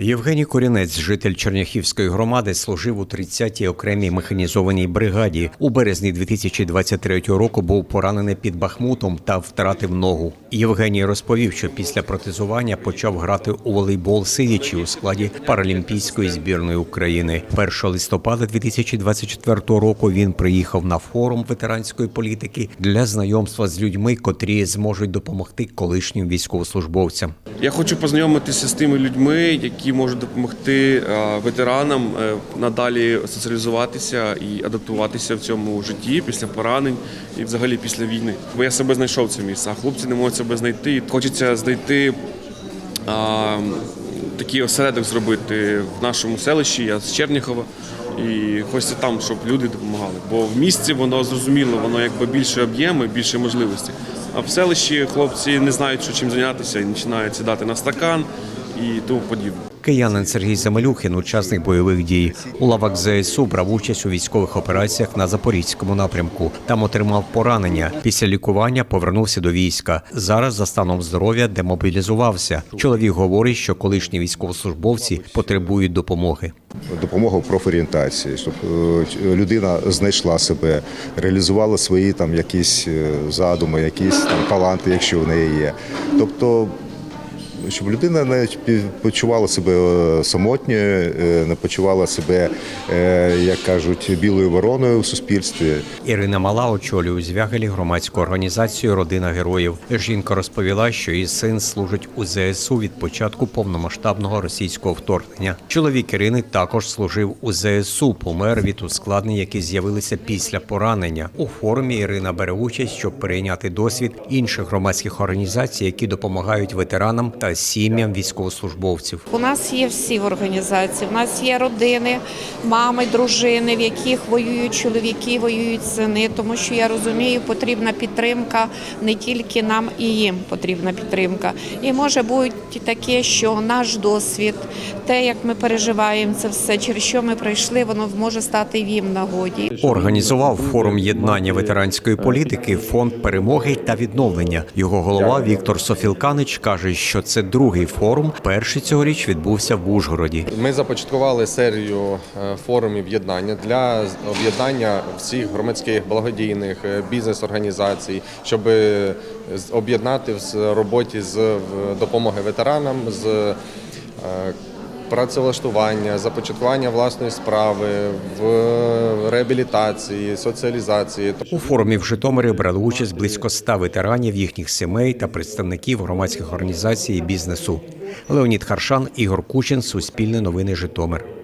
Євгеній Корінець, житель Черняхівської громади, служив у 30-й окремій механізованій бригаді. У березні 2023 року був поранений під Бахмутом та втратив ногу. Євгеній розповів, що після протезування почав грати у волейбол сидячи у складі паралімпійської збірної України. 1 листопада 2024 року він приїхав на форум ветеранської політики для знайомства з людьми, котрі зможуть допомогти колишнім військовослужбовцям. Я хочу познайомитися з тими людьми, які можуть допомогти е, ветеранам е, надалі соціалізуватися і адаптуватися в цьому житті після поранень і взагалі після війни. Бо я себе знайшов це місце, а хлопці не можуть себе знайти. Хочеться знайти такий осередок зробити в нашому селищі. Я з Черніхова. І хочеться там, щоб люди допомагали. Бо в місті воно зрозуміло, воно якби більше об'єми, більше можливостей. А в селищі хлопці не знають, що чим зайнятися, і починають сідати на стакан і тому подібне. Киянин Сергій Замелюхін, учасник бойових дій, у лавах ЗСУ брав участь у військових операціях на запорізькому напрямку. Там отримав поранення. Після лікування повернувся до війська. Зараз за станом здоров'я демобілізувався. Чоловік говорить, що колишні військовослужбовці потребують допомоги. допомога в профорієнтації, щоб е, людина знайшла себе, реалізувала свої там якісь е, задуми, якісь таланти, якщо в неї є. Тобто, щоб людина не почувала себе е, самотньою, е, не почувала себе, е, як кажуть, білою вороною в суспільстві. Ірина Мала очолює у Звягелі громадську організацію Родина героїв. Жінка розповіла, що її син служить у ЗСУ від початку повномасштабного російського вторгнення. Чоловік Ірини також служив у ЗСУ, помер від ускладнень, які з'явилися після поранення. У форумі Ірина бере участь, щоб перейняти досвід інших громадських організацій, які допомагають ветеранам та сім'ям військовослужбовців. У нас є всі в організації. У нас є родини, мами, дружини, в яких воюють чоловіки, воюють сини. Тому що я розумію, потрібна підтримка не тільки нам і їм потрібна підтримка. І може бути таке, що наш досвід, те, як ми переживаємо це все, через що ми пройшли, воно може стати їм нагоді. Організував форум єднання ветеранської політики фонд перемоги та відновлення. Його голова Віктор Софілканич каже, що це другий форум. Перший цьогоріч відбувся в Ужгороді. Ми започаткували серію е, форумів єднання для об'єднання всіх громадських благодійних е, бізнес-організацій, щоб е, об'єднати в роботі з допомоги ветеранам, з працевлаштування, започаткування власної справи, в реабілітації, соціалізації. У форумі в Житомирі брали участь близько ста ветеранів, їхніх сімей та представників громадських організацій і бізнесу. Леонід Харшан, Ігор Кучин, Суспільне новини Житомир.